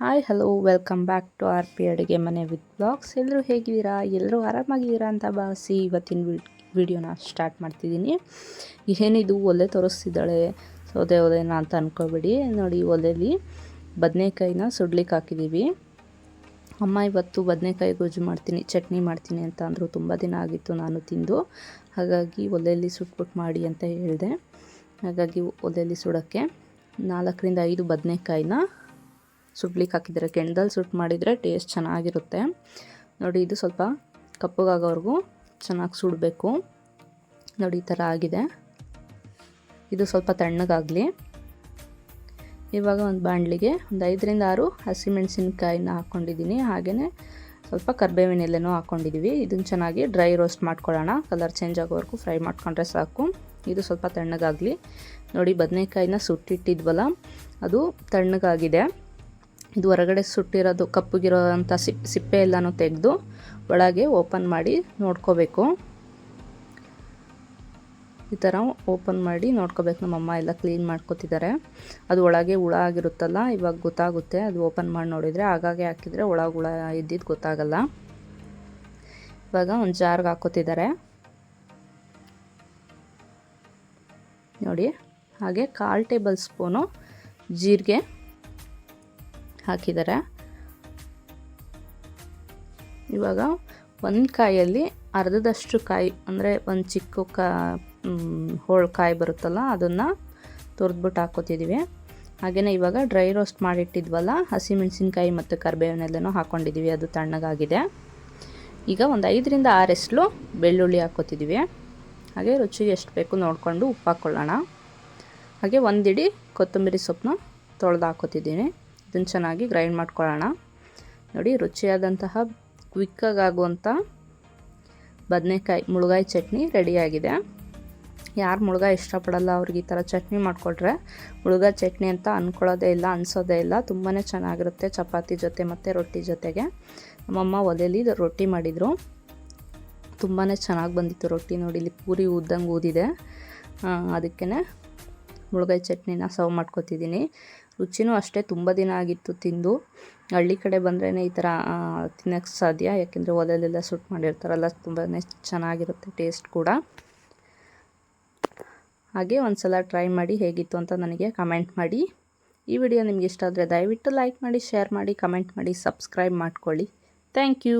Hi hello welcome back to R P ಅಡುಗೆ ಮನೆ with blogs ಎಲ್ಲರೂ ಹೇಗಿದ್ದೀರಾ? ಎಲ್ಲರೂ ಆರಾಮಾಗಿದ್ದೀರಾ ಅಂತ ಭಾವಿಸಿ ಇವತ್ತಿನ ವಿಡಿಯೋನ ಸ್ಟಾರ್ಟ್ ಮಾಡ್ತಿದ್ದೀನಿ. ಏನಿದು, ಒಲೆ ತೋರಿಸ್ತಿದ್ದಾಳೆ. ಸೌದೆ ಒಲೆನ ಅಂತ ಅಂದ್ಕೊಬೇಡಿ ನೋಡಿ ಒಲೆಯಲ್ಲಿ ಬದನೆಕಾಯಿನ ಸುಡ್ಲಿಕ್ಕೆ ಹಾಕಿದ್ದೀವಿ ಅಮ್ಮ, ಇವತ್ತು ಬದನೆಕಾಯಿ ಗೊಜ್ಜು ಮಾಡ್ತೀನಿ, ಚಟ್ನಿ ಮಾಡ್ತೀನಿ ಅಂತ ಅಂದರು ತುಂಬ ದಿನ ಆಗಿತ್ತು ನಾನು ತಿಂದು. ಹಾಗಾಗಿ ಒಲೆಯಲ್ಲಿ ಸುಟ್ಬಿಟ್ಟು ಮಾಡಿ ಅಂತ ಹೇಳಿದೆ. ಹಾಗಾಗಿ ಒಲೆಯಲ್ಲಿ ಸುಡೋಕ್ಕೆ ನಾಲ್ಕರಿಂದ ಐದು ಬದನೆಕಾಯಿನ ಸುಡ್ಲಿಕ್ಕೆ ಹಾಕಿದ್ದಾರೆ ಕೆಂಡದಲ್ಲಿ ಸುಟ್ಟು ಮಾಡಿದರೆ ಟೇಸ್ಟ್ ಚೆನ್ನಾಗಿರುತ್ತೆ. ನೋಡಿ, ಇದು ಸ್ವಲ್ಪ ಕಪ್ಪಗಾಗೋವರೆಗೂ ಚೆನ್ನಾಗಿ ಸುಡಬೇಕು. ನೋಡಿ, ಈ ಥರ ಆಗಿದೆ. ಇದು ಸ್ವಲ್ಪ ತಣ್ಣಗಾಗಲಿ. ಇವಾಗ ಒಂದು ಬಾಣಲಿಗೆ ಒಂದು ಐದರಿಂದ ಆರು ಹಸಿಮೆಣಸಿನ್ಕಾಯಿನ ಹಾಕ್ಕೊಂಡಿದ್ದೀನಿ ಹಾಗೆಯೇ ಸ್ವಲ್ಪ ಕರ್ಬೇವಿನ ಎಲೆನೂ ಹಾಕ್ಕೊಂಡಿದ್ದೀವಿ ಇದನ್ನು ಚೆನ್ನಾಗಿ ಡ್ರೈ ರೋಸ್ಟ್ ಮಾಡ್ಕೊಳ್ಳೋಣ. ಕಲರ್ ಚೇಂಜ್ ಆಗೋವರೆಗೂ ಫ್ರೈ ಮಾಡ್ಕೊಂಡ್ರೆ ಸಾಕು. ಇದು ಸ್ವಲ್ಪ ತಣ್ಣಗಾಗಲಿ. ನೋಡಿ, ಬದನೆಕಾಯಿನ ಸುಟ್ಟಿಟ್ಟಿದ್ವಲ್ಲ, ಅದು ತಣ್ಣಗಾಗಿದೆ. ಇದು ಹೊರಗಡೆ ಸುಟ್ಟಿರೋದು ಕಪ್ಪಗಿರೋವಂಥ ಸಿಪ್, ಸಿಪ್ಪೆ ಎಲ್ಲನೂ ತೆಗೆದು ಒಳಗೆ ಓಪನ್ ಮಾಡಿ ನೋಡ್ಕೋಬೇಕು. ಈ ಥರ ಓಪನ್ ಮಾಡಿ ನೋಡ್ಕೋಬೇಕು. ನಮ್ಮಮ್ಮ ಎಲ್ಲ ಕ್ಲೀನ್ ಮಾಡ್ಕೋತಿದ್ದಾರೆ. ಅದು ಒಳಗೆ ಹುಳ ಆಗಿರುತ್ತಲ್ಲ, ಇವಾಗ ಗೊತ್ತಾಗುತ್ತೆ. ಅದು ಓಪನ್ ಮಾಡಿ ನೋಡಿದರೆ ಆಗಾಗೆ ಹಾಕಿದರೆ ಒಳಗೆ ಹುಳ ಇದ್ದಿದ್ದು ಗೊತ್ತಾಗಲ್ಲ. ಇವಾಗ ಒಂದು ಜಾರ್ಗೆ ಹಾಕೋತಿದ್ದಾರೆ. ನೋಡಿ, ಹಾಗೆ ಕಾಲು ಟೇಬಲ್ ಸ್ಪೂನು ಜೀರಿಗೆ ಹಾಕಿದ್ದಾರೆ. ಇವಾಗ ಒಂದು ಕಾಯಲ್ಲಿ ಅರ್ಧದಷ್ಟು ಕಾಯಿ, ಅಂದರೆ ಒಂದು ಚಿಕ್ಕ ಕಾ ಹೋಳು ಕಾಯಿ ಬರುತ್ತಲ್ಲ, ಅದನ್ನು ತುರಿದ್ಬಿಟ್ಟು ಹಾಕೋತಿದ್ದೀವಿ ಹಾಗೆಯೇ ಇವಾಗ ಡ್ರೈ ರೋಸ್ಟ್ ಮಾಡಿಟ್ಟಿದ್ವಲ್ಲ, ಹಸಿಮೆಣಸಿನ್ಕಾಯಿ ಮತ್ತು ಕರಿಬೇವಿನೆಲ್ಲನೂ ಹಾಕ್ಕೊಂಡಿದ್ದೀವಿ ಅದು ತಣ್ಣಗಾಗಿದೆ. ಈಗ ಒಂದು ಐದರಿಂದ ಆರೆಸ್ಲು ಬೆಳ್ಳುಳ್ಳಿ ಹಾಕೋತಿದ್ದೀವಿ ಹಾಗೆ ರುಚಿಗೆ ಎಷ್ಟು ಬೇಕು ನೋಡಿಕೊಂಡು ಉಪ್ಪು ಹಾಕ್ಕೊಳ್ಳೋಣ ಹಾಗೆ ಒಂದಿಡಿ ಕೊತ್ತಂಬರಿ ಸೊಪ್ಪನ್ನ ತೊಳೆದು ಹಾಕೋತಿದ್ದೀನಿ. ಇದನ್ನು ಚೆನ್ನಾಗಿ ಗ್ರೈಂಡ್ ಮಾಡ್ಕೊಳ್ಳೋಣ. ನೋಡಿ, ರುಚಿಯಾದಂತಹ ಕ್ವಿಕ್ಕಾಗುವಂಥ ಬದನೆಕಾಯಿ ಮುಳುಗಾಯಿ ಚಟ್ನಿ ರೆಡಿಯಾಗಿದೆ ಯಾರು ಮುಳುಗಾಯಿ ಇಷ್ಟಪಡಲ್ಲ ಅವ್ರಿಗೆ ಈ ಥರ ಚಟ್ನಿ ಮಾಡಿಕೊಟ್ರೆ ಮುಳುಗಾಯಿ ಚಟ್ನಿ ಅಂತ ಅಂದ್ಕೊಳ್ಳೋದೇ ಇಲ್ಲ, ಅನಿಸೋದೇ ಇಲ್ಲ. ತುಂಬಾ ಚೆನ್ನಾಗಿರುತ್ತೆ ಚಪಾತಿ ಜೊತೆ ಮತ್ತು ರೊಟ್ಟಿ ಜೊತೆಗೆ. ನಮ್ಮಮ್ಮ ಒಲೆಯಲ್ಲಿ ರೊಟ್ಟಿ ಮಾಡಿದರು. ತುಂಬಾ ಚೆನ್ನಾಗಿ ಬಂದಿತ್ತು ರೊಟ್ಟಿ ನೋಡಿ, ಇಲ್ಲಿ ಪೂರಿ ಊದ್ದಂಗೆ ಊದಿದೆ. ಅದಕ್ಕೇ ಮುಳುಗಾಯಿ ಚಟ್ನಿನ ಸರ್ವ್ ಮಾಡ್ಕೊತಿದ್ದೀನಿ. ರುಚಿನೂ ಅಷ್ಟೇ ತುಂಬ ದಿನ ಆಗಿತ್ತು ತಿಂದು. ಹಳ್ಳಿ ಕಡೆ ಬಂದ್ರೇ ಈ ಥರ ತಿನ್ನೋಕ್ಕೆ ಸಾಧ್ಯ, ಯಾಕೆಂದರೆ ಒಲೆಯಲ್ಲೆಲ್ಲ ಸುಟ್ಟು ಮಾಡಿರ್ತಾರಲ್ಲ ತುಂಬಾ ಚೆನ್ನಾಗಿರುತ್ತೆ ಟೇಸ್ಟ್ ಕೂಡ. ಹಾಗೆ ಒಂದು ಸಲ ಟ್ರೈ ಮಾಡಿ ಹೇಗಿತ್ತು ಅಂತ ನನಗೆ ಕಮೆಂಟ್ ಮಾಡಿ. ಈ ವಿಡಿಯೋ ನಿಮ್ಗೆ ಇಷ್ಟ ಆದರೆ ದಯವಿಟ್ಟು ಲೈಕ್ ಮಾಡಿ, ಶೇರ್ ಮಾಡಿ, ಕಮೆಂಟ್ ಮಾಡಿ, ಸಬ್ಸ್ಕ್ರೈಬ್ ಮಾಡ್ಕೊಳ್ಳಿ. Thank you.